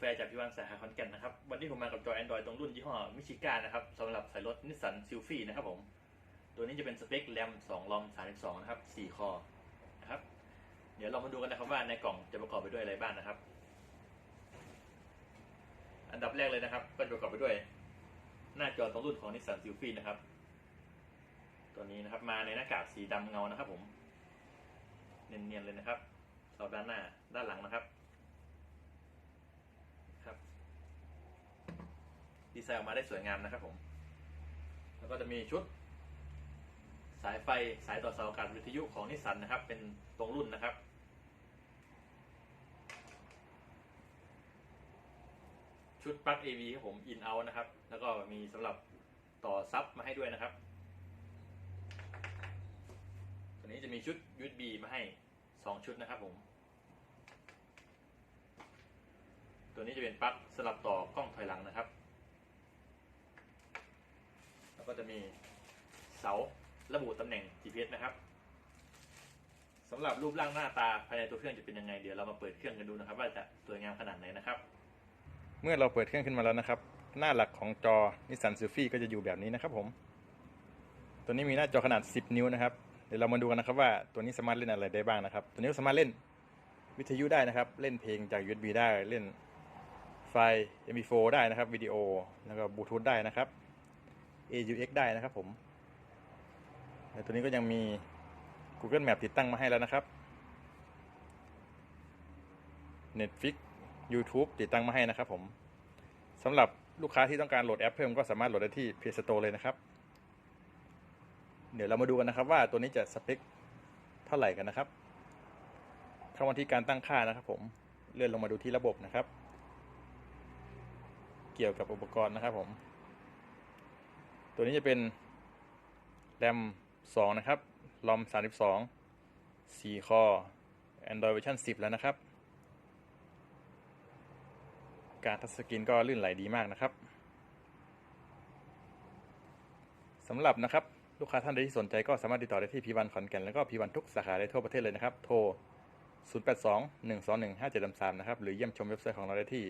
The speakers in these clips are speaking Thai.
แฟร์จากพิวันสาขาขอนแก่นนะครับ วันนี้ผมมากับจอ Android ตรงรุ่นยี่ห้อมิชิก้านะครับสำหรับใส่รถนิสสันซิลฟี่นะครับผม ตัวนี้จะเป็นสเปคแรม2ลอม32 นะครับ 4 คอนะครับ เดี๋ยวเรามาดูกันนะครับว่าในกล่องจะประกอบไปด้วยอะไรบ้างนะครับ อันดับแรกเลยนะครับ ก็จะประกอบไปด้วย หน้าจอตรงรุ่นของนิสสันซิลฟี่นะครับ ตัวนี้นะครับมาในหน้ากากสีดำเงานะครับผม เนียนๆเลยนะครับเสาด้านหน้าด้านหลังนะครับ ดีไซน์ออกมาได้สวยงามนะครับผม แล้วก็จะมีชุด สายไฟสายต่อเสาอากาศวิทยุของนิสสันนะครับ เป็นตรงรุ่นนะครับ ชุดปลั๊ก AV ครับผมอินเอานะครับ แล้วก็มีสำหรับต่อซับมาให้ด้วยนะครับตัวนี้จะมีชุด USB มาให้ 2 ชุดนะครับผม ตัวนี้จะเป็นปลั๊กสลับต่อกล้องถอยหลังนะครับ ก็จะมีเสาระบุตำแหน่ง GPS นะครับสำหรับรูปร่างหน้าตาภายในตัวเครื่องจะเป็นยังไงเดี๋ยวเรามาเปิดเครื่องกันดูนะครับ ว่าจะสวยงามขนาดไหนนะครับ เมื่อเราเปิดเครื่องขึ้นมาแล้วนะครับ หน้าหลักของจอนิสสันซิลฟี่ก็จะอยู่แบบนี้นะครับผม ตัวนี้มีหน้าจอขนาด 10 นิ้วนะครับ เดี๋ยวเรามาดูกันนะครับว่าตัวนี้สามารถเล่นอะไรได้บ้างนะครับ ตัวนี้สามารถเล่นวิทยุได้นะครับ เล่นเพลงจาก USB ได้ เล่นไฟล์ MP4 ได้นะครับ วิดีโอ แล้วก็บลูทูธได้นะครับ AUX ได้นะครับผมแล้วตัวนี้ก็ยังมี Google Map ติดตั้งมาให้แล้วนะครับ Netflix YouTube ติดตั้งมาให้นะครับผมสำหรับลูกค้าที่ต้องการโหลดแอปเพิ่มก็สามารถโหลดได้ที่ Play Store เลยนะครับ เดี๋ยวเรามาดูกันนะครับว่าตัวนี้จะสเปคเท่าไหร่กันนะครับเข้ามาที่การตั้งค่านะครับผมเลื่อนลงมาดูที่ระบบนะครับ เกี่ยวกับอุปกรณ์นะครับผม ตัวนี้จะเป็นแรม2นะครับลอม32 4 คอ Android เวอร์ชัน10 แล้วนะครับ การทัชสกรีนก็ลื่นไหลดีมากนะครับสำหรับนะครับลูกค้าท่านใดที่สนใจก็สามารถติดต่อได้ที่พีวันขอนแก่นแล้วก็พีวันทุกสาขาได้ทั่วประเทศเลยนะครับ โทร 0821215733 นะครับ หรือเยี่ยมชมเว็บไซต์ของเราได้ที่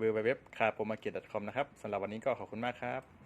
www.carpromarket.com นะครับสำหรับวันนี้ก็ขอบคุณมากครับ